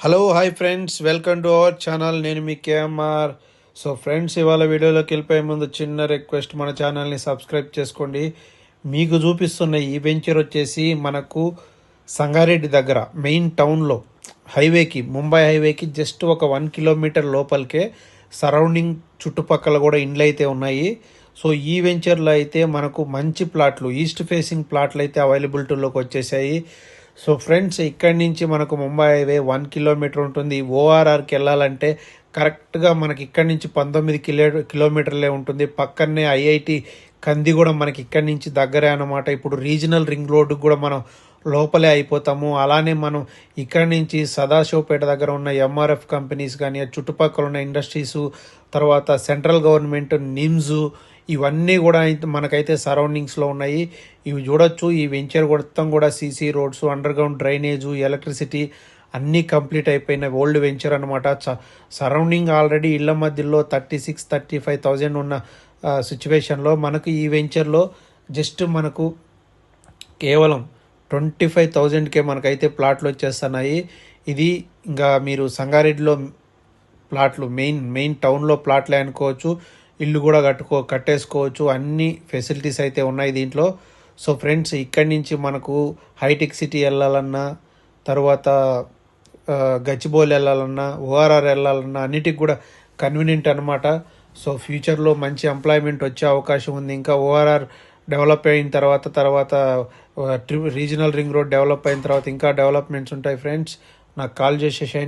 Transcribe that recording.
Hello hi friends welcome to our channel నేను మీ KMR. So friends ఇవాళ వీడియోలోకి వెళ్ళిపోయే ముందు చిన్న రిక్వెస్ట్ మన ఛానల్ని సబ్స్క్రైబ్ చేసుకోండి. మీకు చూపిస్తున్న ఈ వెంచర్ వచ్చేసి మనకు సంగారెడ్డి దగ్గర మెయిన్ టౌన్లో హైవేకి ముంబై హైవేకి జస్ట్ ఒక వన్ కిలోమీటర్ లోపలికే సరౌండింగ్ చుట్టుపక్కల కూడా ఇండ్లు అయితే ఉన్నాయి. సో ఈ వెంచర్లో అయితే మనకు మంచి ప్లాట్లు ఈస్ట్ ఫేసింగ్ ప్లాట్లు అయితే అవైలబిలిటీలోకి వచ్చేసాయి. సో ఫ్రెండ్స్ ఇక్కడి నుంచి మనకు ముంబై హైవే వన్ కిలోమీటర్ ఉంటుంది. ఓఆర్ఆర్కి వెళ్ళాలంటే కరెక్ట్గా మనకి ఇక్కడి నుంచి పంతొమ్మిది కిలో కిలోమీటర్లే ఉంటుంది. పక్కనే ఐఐటి కంది కూడా మనకి ఇక్కడి నుంచి దగ్గరే అనమాట ఇప్పుడు రీజనల్ రింగ్ రోడ్డు కూడా మనం లోపలే అయిపోతాము. అలానే మనం ఇక్కడి నుంచి సదాశివపేట దగ్గర ఉన్న ఎంఆర్ఎఫ్ కంపెనీస్ కానీ చుట్టుపక్కల ఉన్న ఇండస్ట్రీసు తర్వాత సెంట్రల్ గవర్నమెంట్ నిమ్స్ ఇవన్నీ కూడా అయితే మనకైతే సరౌండింగ్స్లో ఉన్నాయి. ఇవి చూడొచ్చు. ఈ వెంచర్ మొత్తం కూడా CC roads underground drainage electricity అన్నీ కంప్లీట్ అయిపోయిన ఓల్డ్ వెంచర్ అనమాట సరౌండింగ్ ఆల్రెడీ ఇళ్ళ మధ్యలో thirty six thirty five thousand ఉన్న సిచ్యువేషన్లో మనకు ఈ వెంచర్లో జస్ట్ మనకు కేవలం ట్వంటీ ఫైవ్ థౌజండ్కే మనకైతే ప్లాట్లు వచ్చేస్తున్నాయి. ఇది ఇంకా మీరు సంగారెడ్డిలో ప్లాట్లు మెయిన్ మెయిన్ టౌన్లో ప్లాట్లే అనుకోవచ్చు. ఇల్లు కూడా కట్టుకో కట్టేసుకోవచ్చు. అన్ని ఫెసిలిటీస్ అయితే ఉన్నాయి దీంట్లో. సో ఫ్రెండ్స్ ఇక్కడి నుంచి మనకు హైటెక్ సిటీ వెళ్ళాలన్నా తర్వాత ఆ, గచ్చిబౌలి వెళ్ళాలన్నా ఓఆర్ఆర్ వెళ్ళాలన్నా అన్నిటికి కూడా కన్వీనియంట్ అనమాట సో ఫ్యూచర్లో మంచి ఎంప్లాయ్మెంట్ వచ్చే అవకాశం ఉంది. ఇంకా ఓఆర్ఆర్ డెవలప్ అయిన తర్వాత తర్వాత రీజనల్ రింగ్ రోడ్ డెవలప్ అయిన తర్వాత ఇంకా డెవలప్మెంట్స్ ఉంటాయి ఫ్రెండ్స్. నాకు కాల్ చేసేసేయండి